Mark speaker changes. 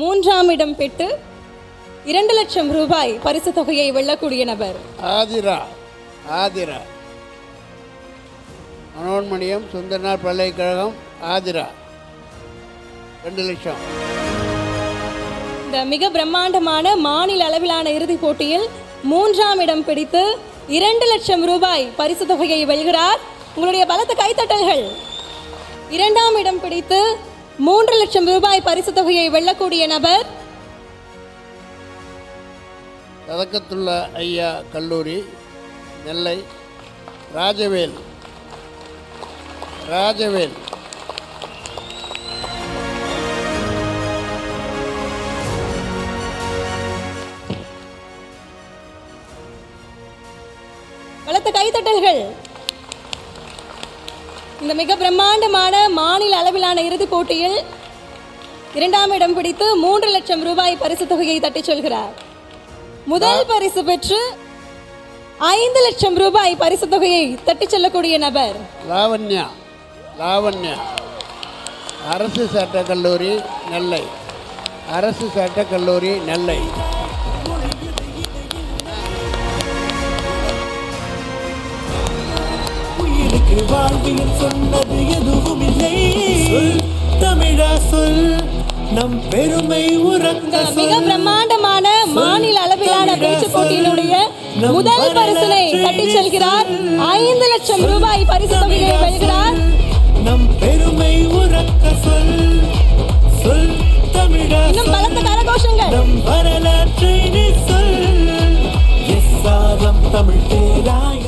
Speaker 1: மூன்றாம் இடம் பெற்று இரண்டு லட்சம் ரூபாய் பரிசு தொகையை வெல்லக்கூடிய நபர்.
Speaker 2: ஆதிரா ஆதிரா. மனோன்மணியம் சுந்தரனார் பல்கலைக்கழகம் ஆதிரா. ரெண்டு லட்சம்.
Speaker 1: இந்த மிக பிரம்மாண்டமான மாநில அளவிலான இறுதிப் போட்டியில் மூன்றாம் இடம் பிடித்து இரண்டு லட்சம் ரூபாய் பரிசு தொகையை வெல்கிறார். உங்களுடைய பலத்த கைத்தட்டல்கள். இரண்டாம் இடம் பிடித்து மூன்று லட்சம் ரூபாய் பரிசு தொகையை வெல்லக்கூடிய நபர்
Speaker 2: சதக்கத்துள்ள ஐயா கல்லூரி நெல்லை ராஜவேல். ராஜவேல்.
Speaker 1: பலத்த கைத்தட்டல்கள். இந்த மிக பிரம்மாண்டமான மாநில இறுதிப் போட்டியில் இரண்டாம் இடம் பிடித்து மூன்று லட்சம் ரூபாய் பரிசு தொகையை தட்டிச் செல்கிறார். முதல் பரிசு பெற்று ஐந்து லட்சம் ரூபாய் பரிசு தொகையை தட்டிச் செல்லக்கூடிய நபர்.
Speaker 2: லாவண்யா லாவண்யா. அரசு சட்டக் கல்லூரி நெல்லை. அரசு சட்டக் கல்லூரி நெல்லை.
Speaker 3: வாழ்வியல் சொன்னது சொல் நம் பெருமை உறக்க
Speaker 1: மிக பிரம்மாண்டமான மாநில அளவிலான பேச்சு போட்டியினுடைய முதல் பரிசினை தட்டிச் செல்கிறார். ஐந்து லட்சம் ரூபாய் பரிசு தொகையை வெல்கிறார்.
Speaker 3: நம் பெருமை உறக்க சொல் சொல் தமிழா
Speaker 1: இன்னும் பலத்த கரகோஷங்கள்.
Speaker 3: நம் வரலாற்றை நீ சொல். எஸ்ஆரம் தமிழ் பேராய்